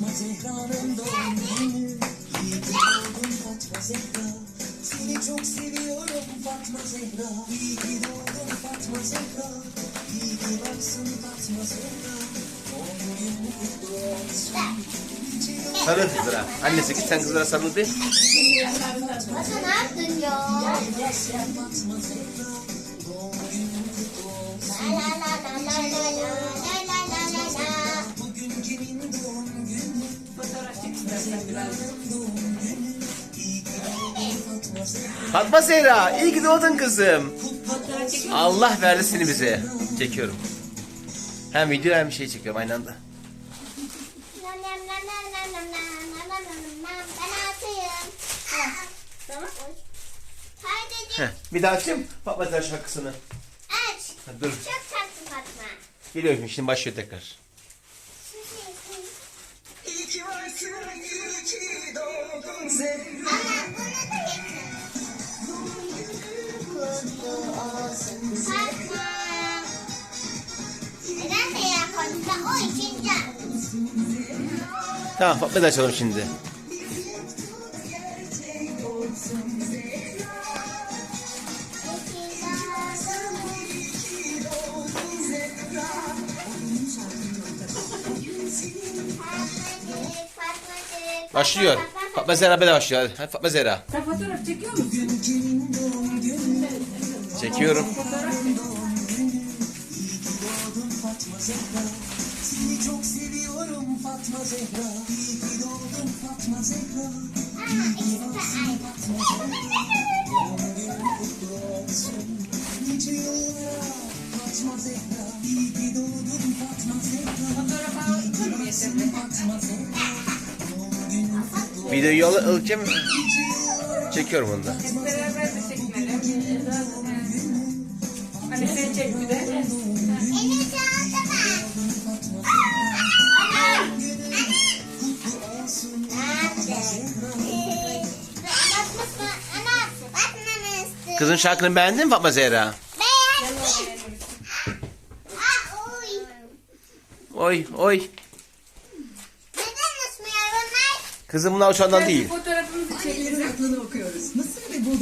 Doğum günü İyi ki doğdun Fatma Zehra Seni çok seviyorum Fatma Zehra İyi ki doğdun Fatma Zehra İyi ki varsın Fatma Zehra Doğum kutlu olsun Sarıl kızlara. Annesi git sen kızlara sarıl bir. Hasan ne yaptın ya? Fatma Zehra iyi ki doğdun kızım. Allah verdi seni bize. Çekiyorum. Hem video hem bir şey çekiyorum aynı anda. Heh, bir daha açayım Fatma Zehra şarkısını. Aç. Ha, dur. Çok tatlı Fatma. Geliyorum şimdi başlıyor tekrar. Şey. İyi ki varsın, iyi ki doğdun Zehra. O. Tamam Fatma Zehra açalım şimdi. Başlıyor. Fatma Zehra bedava başlıyor. Hadi, Fatma Zehra. Sen fotoğraf çekiyor musun? Çekiyorum. Fotoğraf Fatma Zehra. Seni çok seviyorum Fatma Zehra. İyi ki doğdun Fatma Zehra. İyi ki varsın Fatma Zehra. Doğum günün kutlu olsun. Nice yıllara Fatma Zehra. İyi ki doğdun Fatma Zehra. Aldın mı yeterli? Fatma Zehra. Doğum günün kutlu olsun. Videoyu alacağım. Çekiyorum onu da. Beraber de çekmeler. Hani sen çek bir de. Kızın şarkını beğendin mi Fatma Zehra? Oy oy. Kızım bunlar uçandan değil. Fotoğrafımızı çekelim. okuyoruz. Mısır ve buğday